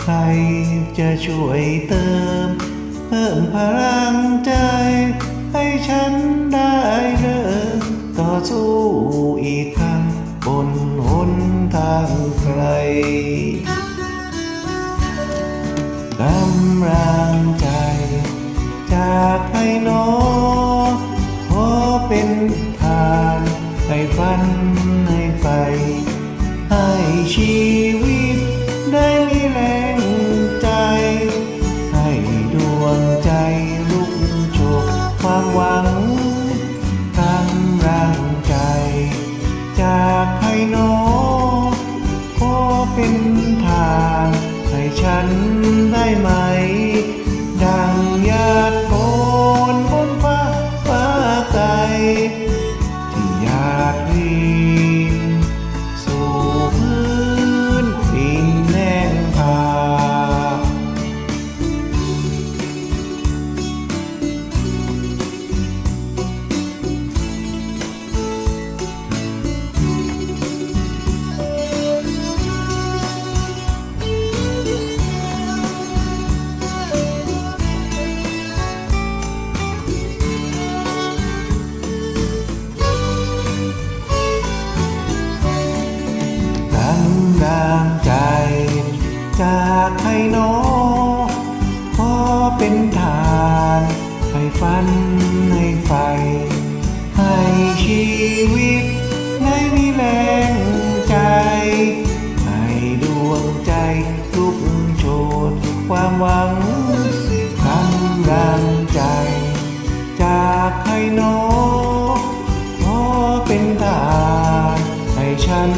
ใครจะช่วยเติม เพิ่มพลังใจ ให้ฉันได้เดินต่อสู้อีกครั้งบนหนทางไกลกำลังใจ จากให้น้องขอเป็นทานให้ฝันให้ไฟให้ จานให้น้อขอเป็นฐานให้ฝันให้ไฟ ให้ชีวิตในมีแรงใจ ให้ดวงใจทุกโจทย์ความหวังกำลังใจ จากให้น้อขอเป็นฐานให้ฉัน